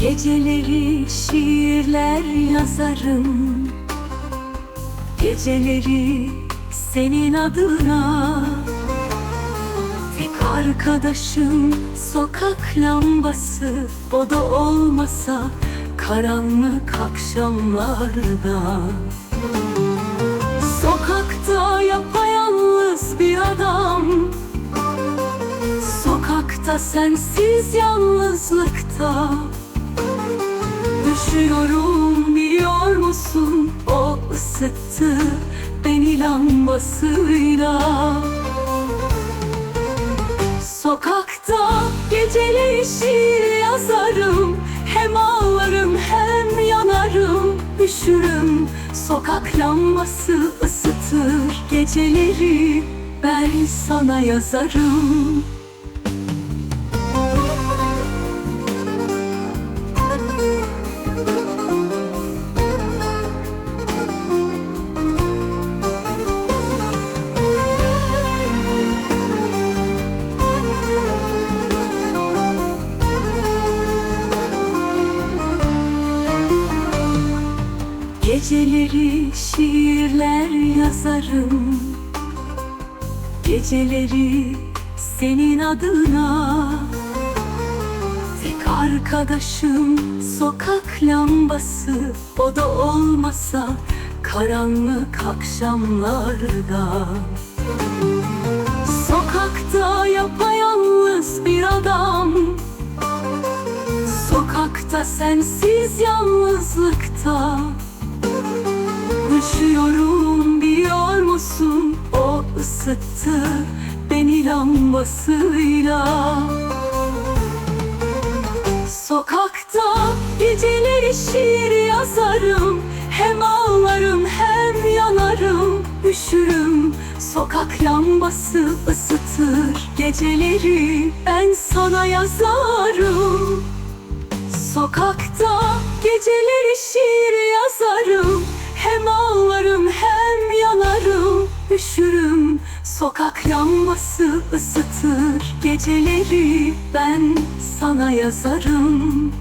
Geceleri şiirler yazarım. Geceleri senin adına. Tek arkadaşım sokak lambası. O da olmasa karanlık akşamlarda. Sokakta yapayalnız bir adam. Sokakta sensiz yalnızlıkta ısıttı beni lambasıyla Sokakta geceleri şiir yazarım Hem ağlarım hem yanarım Üşürüm. Sokak lambası ısıtır Geceleri ben sana yazarım Geceleri şiirler yazarım. Geceleri senin adına. Tek arkadaşım sokak lambası. O da olmasa karanlık akşamlarda. Sokakta yapayalnız bir adam. Sokakta sensiz yalnızlıkta Üşüyorum biliyor musun? O ısıttı beni lambasıyla. Sokakta geceleri şiir yazarım. Hem ağlarım hem yanarım. Üşürüm sokak lambası ısıtır. Geceleri ben sana yazarım. Sokakta geceleri şiir yazarım Hem ağlarım hem yanarım. Üşürüm sokak lambası ısıtır. Geceleri ben sana yazarım